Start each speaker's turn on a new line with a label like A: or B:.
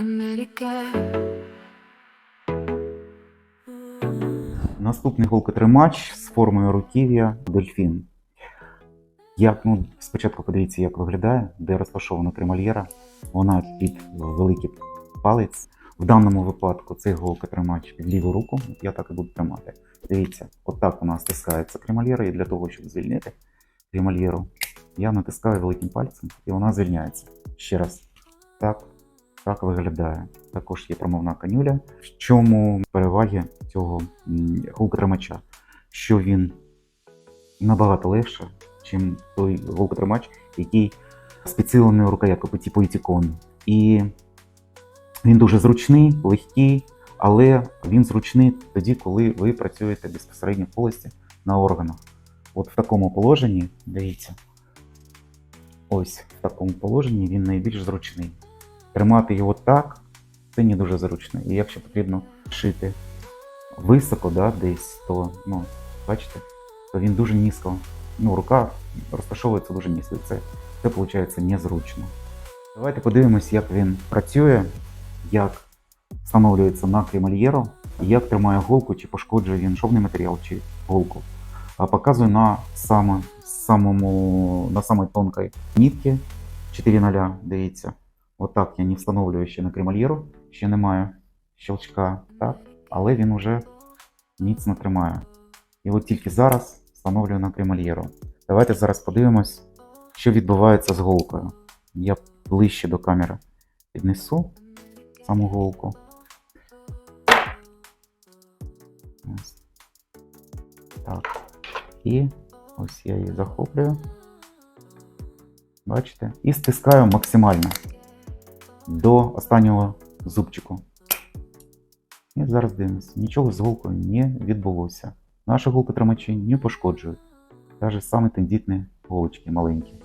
A: Америка.
B: Наступний голкотримач з формою руків'я дельфін. Як, ну, спочатку подивіться, як виглядає, де розташована кремольєра. Вона під великий палець. В даному випадку цей голкотримач під ліву руку. Я так і буду тримати. Дивіться, отак у нас стискається кремольєра, і для того, щоб звільнити кремольєру, я натискаю великим пальцем, і вона звільняється. Ще раз. Так, так виглядає. Також є промовна канюля. В чому переваги цього м, голкотримача? Що він набагато легше, ніж той голкотримач, який з підсиленою рукояткою по типу Ітікон. І він дуже зручний, легкий, але він зручний тоді, коли ви працюєте безпосередньо в полості на органах. От в такому положенні, дивіться, ось в такому положенні він найбільш зручний. Тримати його так, це не дуже зручно. І якщо потрібно шити високо, да, десь, то, ну, бачите, то він дуже низько. Ну, рука розташовується дуже низько. Це, це виходить незручно. Давайте подивимось, як він працює, як встановлюється на кремольєру, як тримає голку, чи пошкоджує він шовний матеріал, чи голку. А показую на саме, самому, на самій тонкій нитці 4.0, дивіться. Отак я не встановлюю ще на кремольєру, ще немає щелчка, так, але він уже міцно тримає. І от тільки зараз встановлюю на кремольєру. Давайте зараз подивимось, що відбувається з голкою. Я ближче до камери піднесу саму голку. Так. І ось я її захоплюю. Бачите? І стискаю максимально до останнього зубчику. І зараз дивимося. Нічого з голкою не відбулося. Наші голкотримачі не пошкоджують. Навіть саме тендітні голочки маленькі.